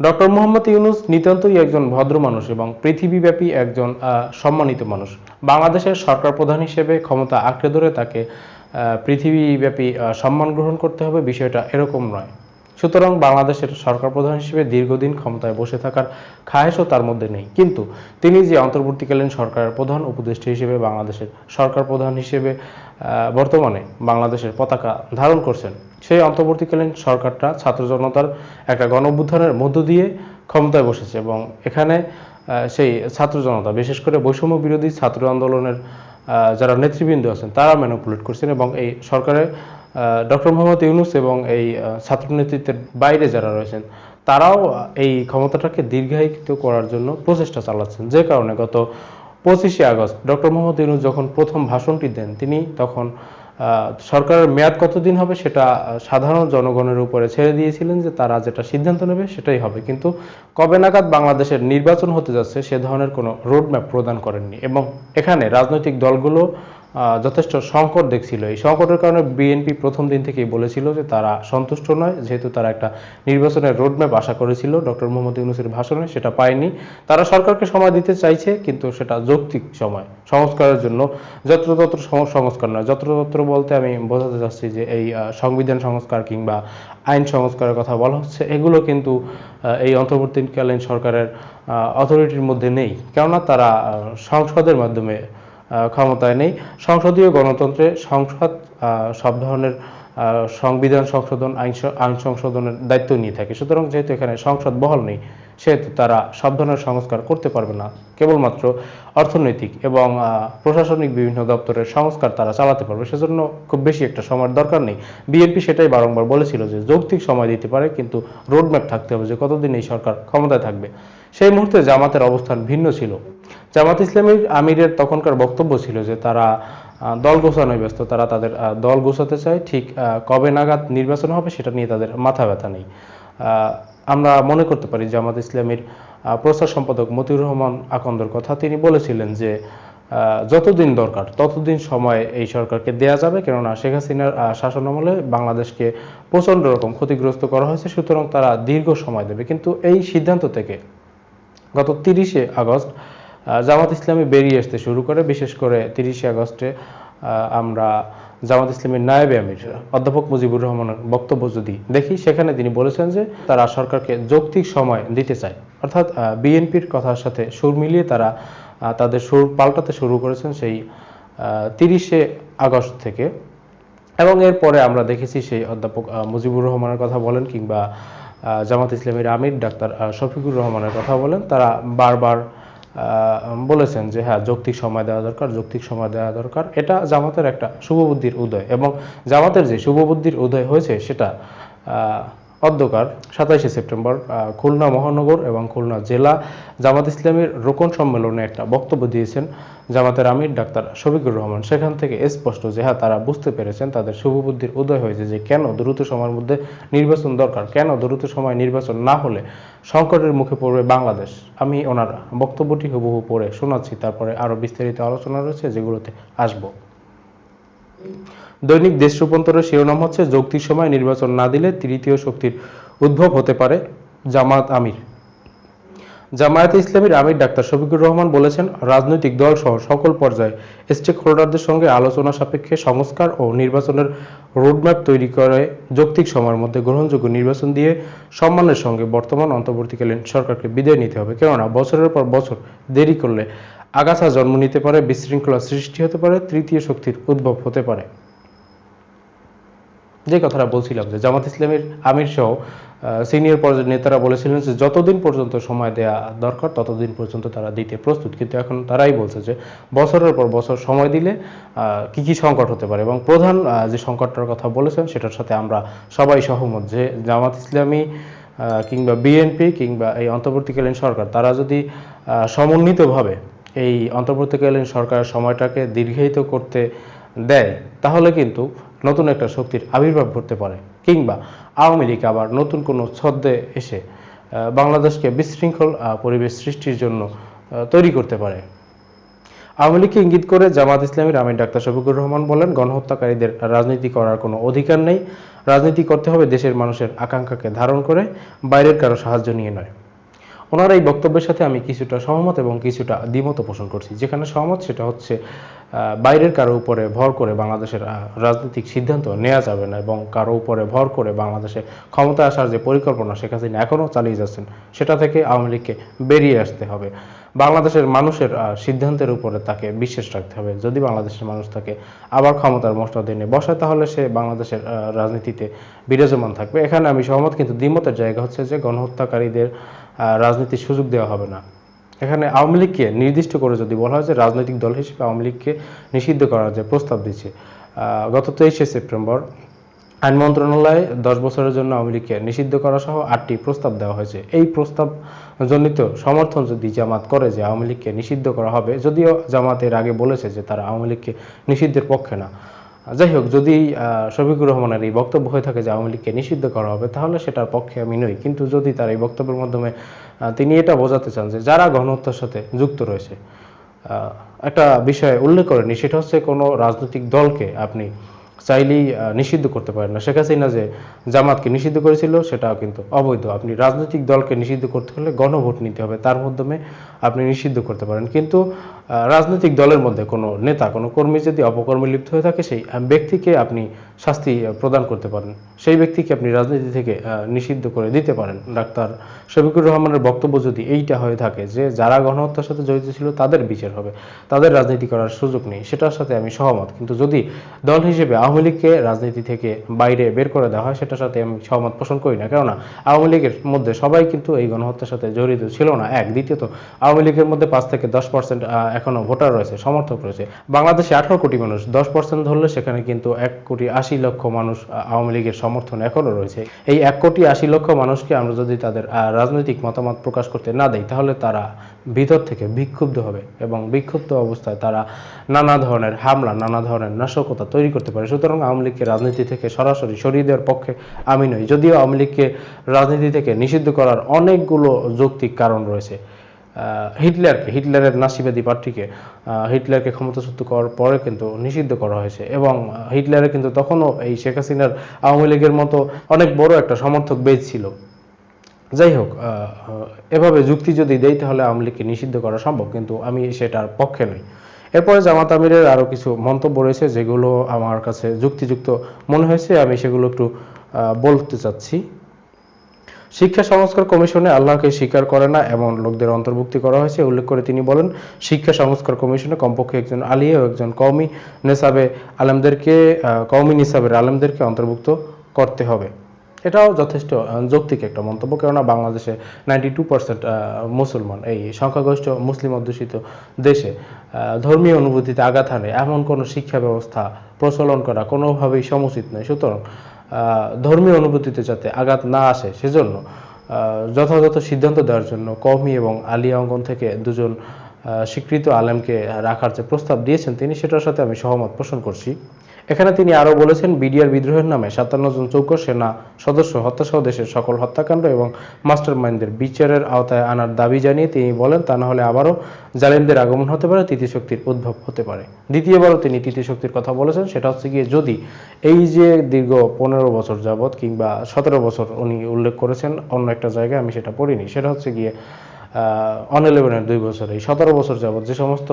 Doctor Mohammad Yunus নিতান্তই একজন ভদ্র মানুষ এবং পৃথিবীব্যাপী একজন সম্মানিত মানুষ। বাংলাদেশের সরকার প্রধান হিসেবে ক্ষমতা আঁকড়ে ধরে তাকে পৃথিবীব্যাপী সম্মান গ্রহণ করতে হবে বিষয়টা এরকম নয়। সুতরাং বাংলাদেশের সরকার প্রধান হিসেবে দীর্ঘদিন ক্ষমতায় বসে থাকার খায়েশও তার মধ্যে নেই। কিন্তু তিনি যে অন্তর্বর্তীকালীন সরকারের প্রধান উপদেষ্টা হিসেবে বাংলাদেশের সরকার প্রধান হিসেবে বর্তমানে বাংলাদেশের পতাকা ধারণ করছেন, সেই অন্তর্বর্তীকালীন সরকারটা ছাত্র জনতার একটা গণ মধ্য দিয়ে ক্ষমতায় বসেছে এবং এখানে সেই ছাত্র জনতা, বিশেষ করে বৈষম্য বিরোধী ছাত্র আন্দোলনের যারা নেতৃবৃন্দ আছেন, তারা ম্যানুপুলেট করছেন এবং এই সরকারে ডক্টর মোহাম্মদ ইউনুস এবং এই ছাত্র নেতৃত্বের বাইরে যারা রয়েছেন, তারাও এই ক্ষমতাটাকে দীর্ঘায়িত করার জন্য প্রচেষ্টা চালাচ্ছেন। যে কারণে গত পঁচিশে আগস্ট ডক্টর মোহাম্মদ ইউনুস যখন প্রথম ভাষণটি দেন, তিনি তখন সরকারের মেয়াদ কতদিন হবে সেটা সাধারণ জনগণের উপরে ছেড়ে দিয়েছিলেন যে তারা যেটা সিদ্ধান্ত নেবে সেটাই হবে। কিন্তু কবে নাগাদ বাংলাদেশের নির্বাচন হতে যাচ্ছে, সে ধরনের কোনো রোডম্যাপ প্রদান করেননি। এবং এখানে রাজনৈতিক দলগুলো যথেষ্ট সংকট দেখছিল। এই সংকটের কারণে বিএনপি প্রথম দিন থেকেই বলেছিল যে তারা সন্তুষ্ট নয়, যেহেতু তারা একটা নির্বাচনের রোডম্যাপ আশা করেছিল, ডক্টর মোহাম্মদ ইউনুসের ভাষণে সেটা পায়নি। তারা সরকারকে সময় দিতে চাইছে, কিন্তু সেটা যৌক্তিক সময়। সংস্কারের জন্য যত্রতত্র সংস্কার নয়। যত্রতত্র বলতে আমি বোঝাতে চাচ্ছি যে এই সংবিধান সংস্কার কিংবা আইন সংস্কারের কথা বলা হচ্ছে, এগুলো কিন্তু এই অন্তর্বর্তীকালীন সরকারের অথরিটির মধ্যে নেই। কেননা তারা সংসদের মাধ্যমে ক্ষমতায় নেই। সংসদীয় গণতন্ত্রে সংসদ সব ধরনের সংবিধান সংশোধন, আইন আইন সংশোধনের দায়িত্ব নিয়ে থাকে। সুতরাং যেহেতু এখানে সংসদ বহল নেই সেহেতু তারা সব ধরনের সংস্কার করতে পারবে না। কেবলমাত্র অর্থনৈতিক এবং প্রশাসনিক বিভিন্ন দপ্তরের সংস্কার তারা চালাতে পারবে। সেজন্য খুব বেশি একটা সময়ের দরকার নেই। বিএনপি সেটাই বারংবার বলেছিল যে যৌক্তিক সময় দিতে পারে, কিন্তু রোডম্যাপ থাকতে হবে যে কতদিন এই সরকার ক্ষমতায় থাকবে। সেই মুহূর্তে জামাতের অবস্থান ভিন্ন ছিল। জামাত ইসলামীর আমিরের তখনকার বক্তব্য ছিল যে তারা দল গোছানোয় ব্যস্ত, তারা তাদের দল গোছাতে চায়। ঠিক কবে নাগাদ নির্বাচন হবে সেটা নিয়ে তাদের মাথা ব্যথা নেই। আমরা মনে করতে পারি জামাত ইসলামীর প্রচার সম্পাদক মতিউর রহমান আকন্দর কথা তিনি বলেছিলেন যে যতদিন দরকার ততদিন সময় এই সরকারকে দেয়া যাবে। কেননা শেখ হাসিনার আহ, শাসনামলে বাংলাদেশকে প্রচণ্ড রকম ক্ষতিগ্রস্ত করা হয়েছে। সুতরাং তারা দীর্ঘ সময় দেবে। কিন্তু এই সিদ্ধান্ত থেকে গত তিরিশে আগস্ট জামাত ইসলামী বেরিয়ে আসতে শুরু করে। বিশেষ করে তিরিশে আগস্টে আমরা জামাত ইসলামের নায়েবে আমির। অধ্যাপক মুজিবুর রহমানের বক্তব্য যদি দেখি, সেখানে তিনি বলেছেন যে তারা সরকারকে যৌক্তিক সময় দিতে চায়। অর্থাৎ বিএনপির কথার সাথে সুর মিলিয়ে তারা তাদের সুর পাল্টাতে শুরু করেছেন সেই তিরিশে আগস্ট থেকে। এবং এরপরে আমরা দেখেছি সেই অধ্যাপক মুজিবুর রহমানের কথা বলেন কিংবা জামাত ইসলামীর আমির ডাক্তার শফিকুর রহমানের কথা বলেন। তারা বারবার বলেছেন যে হ্যাঁ যৌক্তিক সময় দেওয়া দরকার, যৌক্তিক সময় দেওয়া দরকার। এটা জামাতের একটা শুভবুদ্ধির উদয় এবং জামাতের যে শুভবুদ্ধির উদয় হয়েছে, সেটা অধ্যকার সাতাইশে সেপ্টেম্বর খুলনা মহানগর এবং খুলনা জেলা জামাত ইসলামীর রোকন সম্মেলনে একটা বক্তব্য দিয়েছেন জামাতের আমির ডাক্তার শফিকুর রহমান। সেখান থেকে স্পষ্ট যে হ্যাঁ তারা বুঝতে পেরেছেন, তাদের শুভবুদ্ধির উদয় হয়েছে যে, কেন দ্রুত সময়ের মধ্যে নির্বাচন দরকার? কেন দ্রুত সময় নির্বাচন না হলে সংকটের মুখে পড়বে বাংলাদেশ? আমি ওনার বক্তব্যটি হুবহু পড়ে শোনাচ্ছি, তারপরে আরও বিস্তারিত আলোচনা রয়েছে, যেগুলোতে আসব। দৈনিক দেশ রূপান্তরের শিরোনাম হচ্ছে, যৌক্তিক সময় নির্বাচন না দিলে তৃতীয় শক্তির উদ্ভব হতে পারে জামাত আমির। জামায়াতে ইসলামীর আমির ডাক্তার শফিকুর রহমান বলেছেন, রাজনৈতিক দল সহ সকল পর্যায়ে স্টেক হোল্ডারদের সঙ্গে আলোচনা সাপেক্ষে সংস্কার ও নির্বাচনের রোডম্যাপ তৈরি করে যৌক্তিক সময়ের মধ্যে গ্রহণযোগ্য নির্বাচন দিয়ে সম্মানের সঙ্গে বর্তমান অন্তর্বর্তীকালীন সরকারকে বিদায় নিতে হবে। কেননা, বছরের পর বছর দেরি করলে আগাছা জন্ম নিতে পারে, বিশৃঙ্খলা সৃষ্টি হতে পারে, তৃতীয় শক্তির উদ্ভব হতে পারে। যে কথাটা বলছিলাম যে জামাত ইসলামের আমির সহ সিনিয়র পর্যায়ের নেতারা বলেছিলেন যে যতদিন পর্যন্ত সময় দেয়া দরকার, ততদিন পর্যন্ত তারা দিতে প্রস্তুত। কিন্তু এখন তারাই বলছে যে বছরের পর বছর সময় দিলে কি কি সংকট হতে পারে? এবং প্রধান যে সংকটটার কথা বলেছেন সেটার সাথে আমরা সবাই সহমত যে জামাত ইসলামী কিংবা বিএনপি কিংবা এই অন্তর্বর্তীকালীন সরকার, তারা যদি সমন্বিতভাবে এই অন্তর্বর্তীকালীন সরকারের সময়টাকে দীর্ঘায়িত করতে দেয়, তাহলে কিন্তু নতুন একটা শক্তির আবির্ভাব ঘটতে পারে। কিংবা আওয়ামী লীগ আবার নতুন কোনো ছদ্মে এসে বাংলাদেশকে বিশৃঙ্খল পরিবেশ সৃষ্টির জন্য তৈরি করতে পারে। আওয়ামী লীগকে ইঙ্গিত করে জামাত ইসলামীর আমির ডাক্তার শফিকুর রহমান বলেন, গণহত্যাকারীদের রাজনীতি করার কোনো অধিকার নেই। রাজনীতি করতে হবে দেশের মানুষের আকাঙ্ক্ষাকে ধারণ করে, বাইরের কারও সাহায্য নিয়ে নয়। ওনার এই বক্তব্যের সাথে আমি কিছুটা সহমত এবং কিছুটা দ্বিমত পোষণ করছি। যেখানে সহমত সেটা হচ্ছে বাইরের কারও উপরে ভর করে বাংলাদেশের রাজনৈতিক সিদ্ধান্ত নেওয়া যাবে না এবং কারও উপরে ভর করে বাংলাদেশে ক্ষমতা আসার যে পরিকল্পনা শেখ হাসিনা এখনও চালিয়ে যাচ্ছেন, সেটা থেকে আওয়ামী লীগকে বেরিয়ে আসতে হবে। বাংলাদেশের মানুষের সিদ্ধান্তের উপরে তাকে বিশ্বাস রাখতে হবে। যদি বাংলাদেশের মানুষ তাকে আবার ক্ষমতার মসনদে এনে বসায়, তাহলে সে বাংলাদেশের রাজনীতিতে বিরাজমান থাকবে। এখানে আমি সহমত, কিন্তু দ্বিমতের জায়গা হচ্ছে যে গণহত্যাকারীদের রাজনীতির সুযোগ দেওয়া হবে না। এখানে আওয়ামী লীগকে নির্দিষ্ট করে যদি বলা হয় যে রাজনৈতিক দল হিসেবে আওয়ামী লীগকে নিষিদ্ধ করার যে প্রস্তাব দিচ্ছে গত তেইশে সেপ্টেম্বর আইন মন্ত্রণালয়ে দশ বছরের জন্য আওয়ামী লীগকে নিষিদ্ধ করা সহ আটটি প্রস্তাব দেওয়া হয়েছে। এই প্রস্তাব জনিত সমর্থন যদি জামাত করে যে আওয়ামী লীগকে নিষিদ্ধ করা হবে, যদিও জামাত এর আগে বলেছে যে তারা আওয়ামী লীগকে নিষিদ্ধের পক্ষে না। যাই হোক, যদি শফিকুর রহমানের এই বক্তব্য হয়ে থাকে যে আওয়ামী লীগকে নিষিদ্ধ করা হবে, তাহলে সেটার পক্ষে আমি নই। কিন্তু যদি তার এই বক্তব্যের মাধ্যমে তিনি এটা বোঝাতে চান যে যারা গণহত্যার সাথে যুক্ত রয়েছে একটা বিষয় উল্লেখ করেনি সেটা হচ্ছে কোনো রাজনৈতিক দলকে আপনি চাইলেই নিষিদ্ধ করতে পারেন না। শেখ হাসিনা যে জামাতকে নিষিদ্ধ করেছিল, সেটাও কিন্তু অবৈধ। আপনি রাজনৈতিক দলকে নিষিদ্ধ করতে হলে গণভোট নিতে হবে। তার মাধ্যমে আপনি নিষিদ্ধ করতে পারেন। কিন্তু রাজনৈতিক দলের মধ্যে কোনো নেতা, কোনো কর্মী যদি অপকর্মে লিপ্ত হয়ে থাকে, সেই ব্যক্তিকে আপনি শাস্তি প্রদান করতে পারেন। সেই ব্যক্তিকে আপনি রাজনীতি থেকে নিষিদ্ধ করে দিতে পারেন। ডাক্তার শফিকুর রহমানের বক্তব্য যদি এইটা হয়ে থাকে যে, যারা গণহত্যার সাথে জড়িত ছিল, তাদের বিচার হবে। তাদের রাজনীতি করার সুযোগ নেই। সেটার সাথে আমি সহমত। কিন্তু যদি দল হিসেবে আওয়ামী লীগকে রাজনীতি থেকে বাইরে বের করে দেওয়া হয়, সেটার সাথে আমি সহমত পোষণ করি না। কেননা, আওয়ামী লীগের মধ্যে সবাই কিন্তু এই গণহত্যার সাথে জড়িত ছিল না, এক। দ্বিতীয়ত, আওয়ামী লীগের মধ্যে পাঁচ থেকে দশ পার্সেন্ট এখনও ভোটার রয়েছে, সমর্থক রয়েছে। বাংলাদেশে আঠারো কোটি মানুষ, দশ পার্সেন্ট ধরলে সেখানে কিন্তু এক কোটি আশি লক্ষ মানুষ আওয়ামী লীগের সমর্থন এখনও রয়েছে। এই এক কোটি আশি লক্ষ মানুষকে আমরা যদি তাদের রাজনৈতিক মতামত প্রকাশ করতে না দেই, তাহলে তারা ভিতর থেকে বিক্ষুব্ধ হবে এবং বিক্ষুব্ধ অবস্থায় তারা নানা ধরনের হামলা, নানা ধরনের নাশকতা তৈরি করতে পারে। সুতরাং আওয়ামী লীগকে রাজনীতি থেকে সরাসরি সরিয়ে দেওয়ার পক্ষে আমি নই। যদিও আওয়ামী লীগকে রাজনীতি থেকে নিষিদ্ধ করার অনেকগুলো যৌক্তিক কারণ রয়েছে। হিটলারকে, হিটলারের নাসিবাদী পার্টিকে হিটলারকে ক্ষমতাচ্যুত করার পরে কিন্তু নিষিদ্ধ করা হয়েছে এবং হিটলারের কিন্তু তখনও এই শেখ হাসিনার আওয়ামী লীগের মতো অনেক বড় একটা সমর্থক বেজ ছিল। যাই হোক এভাবে যুক্তি যদি দেই তাহলে আওয়ামী লীগকে নিষিদ্ধ করা সম্ভব, কিন্তু আমি সেটার পক্ষে নই। এরপরে জামাত আমিরের আরও কিছু মন্তব্য রয়েছে যেগুলো আমার কাছে যুক্তিযুক্ত মনে হয়েছে, আমি সেগুলো একটু বলতে চাচ্ছি। শিক্ষা সংস্কার কমিশনে আল্লাহকে স্বীকার করে না এমন লোকদের অন্তর্ভুক্তি করা হয়েছে। উল্লেখ করে তিনি বলেন, শিক্ষা সংস্কার কমিশনে কমপক্ষে একজন আলিয়া ও একজন কওমি নেসাবে আলেমদেরকে কওমি নিসাবের আলেমদেরকে অন্তর্ভুক্ত করতে হবে। এটাও যথেষ্ট যৌক্তিক একটা মন্তব্য। কেননা বাংলাদেশে নাইনটি টু পার্সেন্ট মুসলমান এই সংখ্যাগরিষ্ঠ মুসলিম অধ্যুষিত দেশে ধর্মীয় অনুভূতিতে আঘাত হানে। এমন কোনো শিক্ষা ব্যবস্থা প্রচলন করা কোনোভাবেই সমুচিত নয়। সুতরাং ধর্মীয় অনুভূতিতে যাতে আঘাত না আসে, সেজন্য যথাযথ সিদ্ধান্ত দেওয়ার জন্য কওমি এবং আলিয়া অঙ্গন থেকে দুজন স্বীকৃত আলেমকে রাখার যে প্রস্তাব দিয়েছেন তিনি, সেটার সাথে আমি সহমত পোষণ করছি। এখানে তিনি আরও বলেছেন, বিডিআর বিদ্রোহের নামে সাতান্ন জন চৌক্ষ সেনা সদস্য হত্যাসহ দেশের সকল হত্যাকাণ্ড এবং মাস্টার মাইন্ডদের বিচারের আওতায় আনার দাবি জানিয়ে তিনি বলেন, তা না হলে আবারও জালেমদের আগমন হতে পারে তৃতীয় শক্তির উদ্ভব হতে পারে। দ্বিতীয়বারও তিনি তৃতীয় শক্তির কথা বলেছেন, সেটা হচ্ছে গিয়ে যদি এই যে দীর্ঘ পনেরো বছর যাবৎ কিংবা সতেরো বছর উনি উল্লেখ করেছেন, অন্য একটা জায়গায় আমি সেটা পড়িনি, সেটা হচ্ছে গিয়ে অন ইলেভেনের দুই বছর। এই সতেরো বছর যাবৎ যে সমস্ত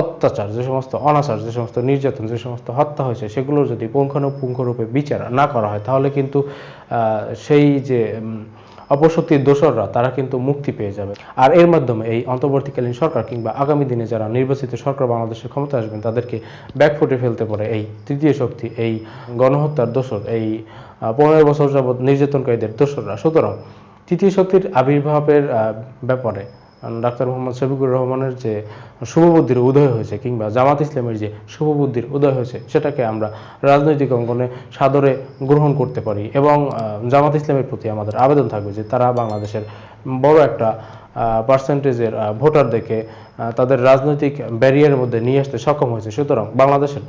অত্যাচার, যে সমস্ত অনাচার, যে সমস্ত নির্যাতন, যে সমস্ত হত্যা হয়েছে সেগুলোর যদি পুঙ্খানুপুঙ্খরূপে বিচার না করা হয়, তাহলে কিন্তু সেই যে অপশক্তির দোসররা, তারা কিন্তু মুক্তি পেয়ে যাবে। আর এর মাধ্যমে এই অন্তর্বর্তীকালীন সরকার কিংবা আগামী দিনে যারা নির্বাচিত সরকার বাংলাদেশের ক্ষমতা আসবেন, তাদেরকে ব্যাকফুটে ফেলতে পারে এই তৃতীয় শক্তি, এই গণহত্যার দোসর, এই পনেরো বছর যাবৎ নির্যাতনকারীদের দোসররা। সুতরাং, তৃতীয় শক্তির আবির্ভাবের ব্যাপারে ডাক্তার মোহাম্মদ শফিকুর রহমানের যে শুভবুদ্ধির উদয় হয়েছে কিংবা জামাত ইসলামের যে শুভবুদ্ধির উদয় হয়েছে, সেটাকে আমরা রাজনৈতিক অঙ্গনে সাদরে গ্রহণ করতে পারি এবং জামাত ইসলামের প্রতি আমাদের আবেদন থাকবে যে তারা বাংলাদেশের বড় একটা পার্সেন্টেজের ভোটার দেখে তাদের রাজনৈতিক ব্যারিয়ারের মধ্যে নিয়ে আসতে সক্ষম হয়েছে। সুতরাং বাংলাদেশের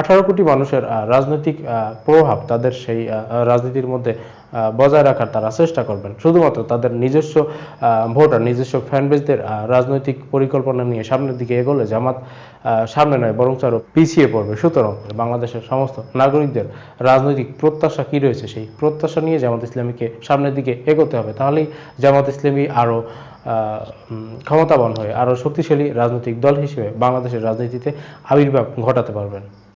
আঠারো কোটি মানুষের রাজনৈতিক প্রভাব তাদের সেই রাজনীতির মধ্যে বজায় রাখার তারা চেষ্টা করবেন। শুধুমাত্র তাদের নিজস্ব ভোটার, নিজস্ব ফ্যানবেজদের রাজনৈতিক পরিকল্পনা নিয়ে সামনের দিকে এগোলে জামাত সামনে নয় বরং আরও পিছিয়ে পড়বে। সুতরাং বাংলাদেশের সমস্ত নাগরিকদের রাজনৈতিক প্রত্যাশা কি রয়েছে, সেই প্রত্যাশা নিয়ে জামাত ইসলামীকে সামনের দিকে এগোতে হবে। তাহলেই জামাত ইসলামী আরও ক্ষমতাবান হয়ে আরও শক্তিশালী রাজনৈতিক দল হিসেবে বাংলাদেশের রাজনীতিতে আবির্ভাব ঘটাতে পারবেন।